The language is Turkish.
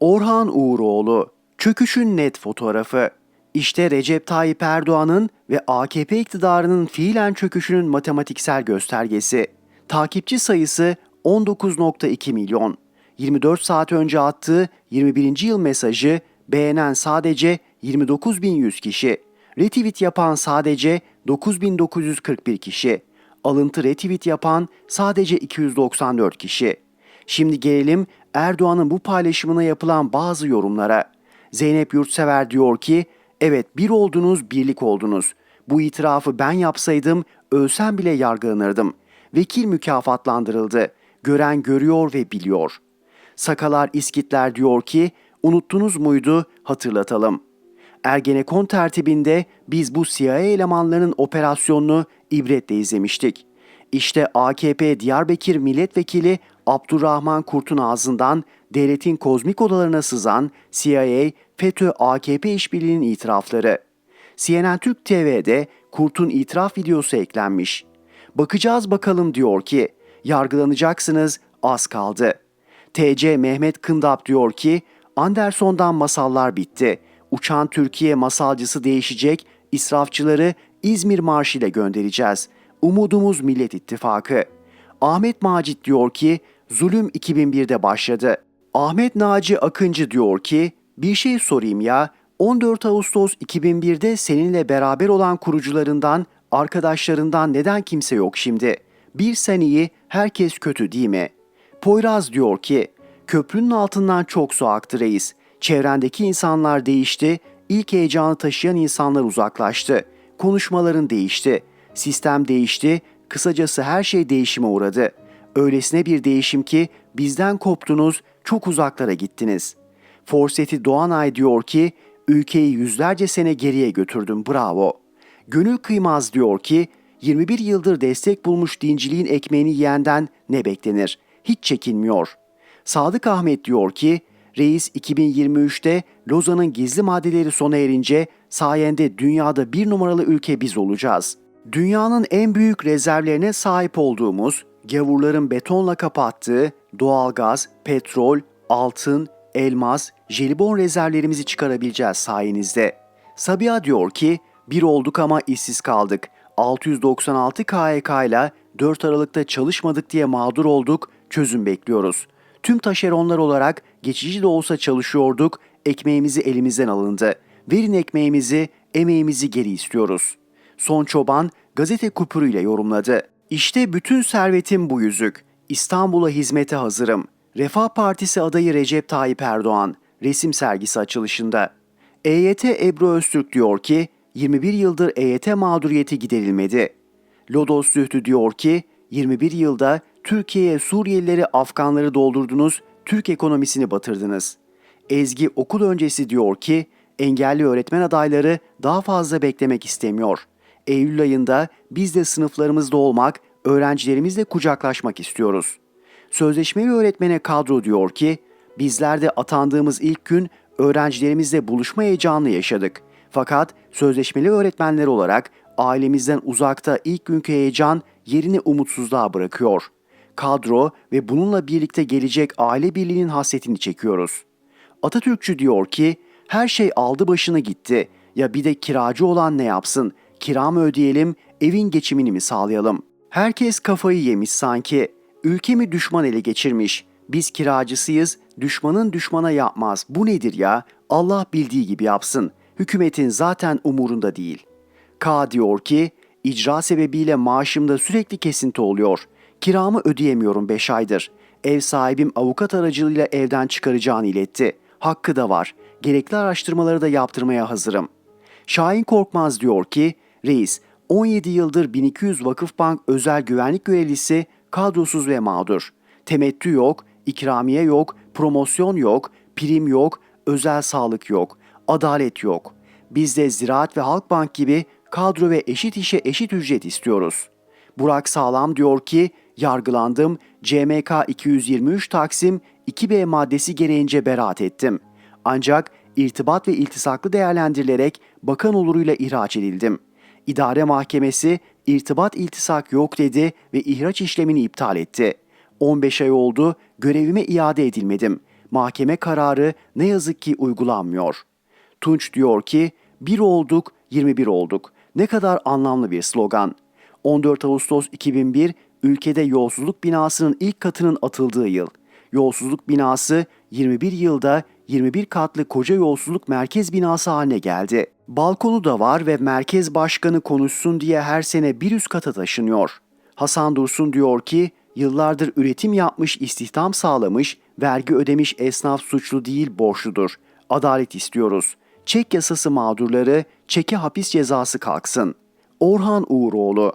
Orhan Uğuroğlu, çöküşün net fotoğrafı. İşte Recep Tayyip Erdoğan'ın ve AKP iktidarının fiilen çöküşünün matematiksel göstergesi. Takipçi sayısı 19.2 milyon. 24 saat önce attığı 21. yıl mesajı beğenen sadece 29.100 kişi. Retweet yapan sadece 9.941 kişi. Alıntı retweet yapan sadece 294 kişi. Şimdi gelelim Erdoğan'ın bu paylaşımına yapılan bazı yorumlara. Zeynep Yurtsever diyor ki, evet bir oldunuz, birlik oldunuz. Bu itirafı ben yapsaydım ölsem bile yargılanırdım. Vekil mükafatlandırıldı. Gören görüyor ve biliyor. Sakalar İskitler diyor ki, unuttunuz muydu hatırlatalım. Ergenekon tertibinde biz bu CIA elemanlarının operasyonunu ibretle izlemiştik. İşte AKP Diyarbakır Milletvekili Abdurrahman Kurt'un ağzından devletin kozmik odalarına sızan CIA, FETÖ, AKP işbirliğinin itirafları. CNN Türk TV'de Kurt'un itiraf videosu eklenmiş. Bakacağız bakalım diyor ki, yargılanacaksınız az kaldı. TC Mehmet Kındap diyor ki, Anderson'dan masallar bitti. Uçan Türkiye masalcısı değişecek, israfçıları İzmir Marşı ile göndereceğiz. Umudumuz Millet İttifakı. Ahmet Macit diyor ki, zulüm 2001'de başladı. Ahmet Naci Akıncı diyor ki, bir şey sorayım ya, 14 Ağustos 2001'de seninle beraber olan kurucularından, arkadaşlarından neden kimse yok şimdi? Bir sen iyi, herkes kötü değil mi? Poyraz diyor ki, köprünün altından çok su aktı reis. Çevrendeki insanlar değişti, ilk heyecanı taşıyan insanlar uzaklaştı. Konuşmaların değişti, sistem değişti, kısacası her şey değişime uğradı. Öylesine bir değişim ki bizden koptunuz, çok uzaklara gittiniz. Forseti Doğanay diyor ki, ülkeyi yüzlerce sene geriye götürdüm bravo. Gönül Kıymaz diyor ki, 21 yıldır destek bulmuş dinciliğin ekmeğini yiyenden ne beklenir? Hiç çekinmiyor. Sadık Ahmet diyor ki, Reis 2023'te Lozan'ın gizli maddeleri sona erince sayende dünyada bir numaralı ülke biz olacağız. Dünyanın en büyük rezervlerine sahip olduğumuz, gavurların betonla kapattığı doğalgaz, petrol, altın, elmas, jelibon rezervlerimizi çıkarabileceğiz sayenizde. Sabiha diyor ki, bir olduk ama işsiz kaldık. 696 KYK ile 4 Aralık'ta çalışmadık diye mağdur olduk, çözüm bekliyoruz. Tüm taşeronlar olarak geçici de olsa çalışıyorduk, ekmeğimizi elimizden alındı. Verin ekmeğimizi, emeğimizi geri istiyoruz. Son Çoban gazete kupürüyle yorumladı. İşte bütün servetim bu yüzük. İstanbul'a hizmete hazırım. Refah Partisi adayı Recep Tayyip Erdoğan resim sergisi açılışında. EYT Ebru Öztürk diyor ki 21 yıldır EYT mağduriyeti giderilmedi. Lodos Zühtü diyor ki 21 yılda Türkiye'ye Suriyelileri, Afganları doldurdunuz, Türk ekonomisini batırdınız. Ezgi okul öncesi diyor ki engelli öğretmen adayları daha fazla beklemek istemiyor. Eylül ayında biz de sınıflarımızda olmak, öğrencilerimizle kucaklaşmak istiyoruz. Sözleşmeli öğretmene kadro diyor ki, bizler de atandığımız ilk gün öğrencilerimizle buluşma heyecanını yaşadık. Fakat sözleşmeli öğretmenler olarak ailemizden uzakta ilk günkü heyecan yerini umutsuzluğa bırakıyor. Kadro ve bununla birlikte gelecek aile birliğinin hasretini çekiyoruz. Atatürkçü diyor ki, her şey aldı başını gitti. Ya bir de kiracı olan ne yapsın? Kira mı ödeyelim, evin geçimini mi sağlayalım? Herkes kafayı yemiş sanki. Ülkemi düşman ele geçirmiş. Biz kiracısıyız, düşmanın düşmana yapmaz. Bu nedir ya? Allah bildiği gibi yapsın. Hükümetin zaten umurunda değil. K diyor ki, icra sebebiyle maaşımda sürekli kesinti oluyor. Kiramı ödeyemiyorum 5 aydır. Ev sahibim avukat aracılığıyla evden çıkaracağını iletti. Hakkı da var. Gerekli araştırmaları da yaptırmaya hazırım. Şahin Korkmaz diyor ki, Reis, 17 yıldır 1200 Vakıfbank özel güvenlik görevlisi kadrosuz ve mağdur. Temettü yok, ikramiye yok, promosyon yok, prim yok, özel sağlık yok, adalet yok. Biz de Ziraat ve Halkbank gibi kadro ve eşit işe eşit ücret istiyoruz. Burak Sağlam diyor ki, yargılandım, CMK 223 Taksim 2B maddesi gereğince beraat ettim. Ancak irtibat ve iltisaklı değerlendirilerek bakan oluruyla ihraç edildim. İdare Mahkemesi irtibat iltisak yok dedi ve ihraç işlemini iptal etti. 15 ay oldu, görevime iade edilmedim. Mahkeme kararı ne yazık ki uygulanmıyor. Tunç diyor ki, bir olduk, 21 olduk. Ne kadar anlamlı bir slogan. 14 Ağustos 2001 ülkede yolsuzluk binasının ilk katının atıldığı yıl. Yolsuzluk binası 21 yılda 21 katlı koca yolsuzluk merkez binası haline geldi. Balkonu da var ve merkez başkanı konuşsun diye her sene bir üst kata taşınıyor. Hasan Dursun diyor ki, yıllardır üretim yapmış, istihdam sağlamış, vergi ödemiş esnaf suçlu değil borçludur. Adalet istiyoruz. Çek yasası mağdurları, çeke hapis cezası kalksın. Orhan Uğuroğlu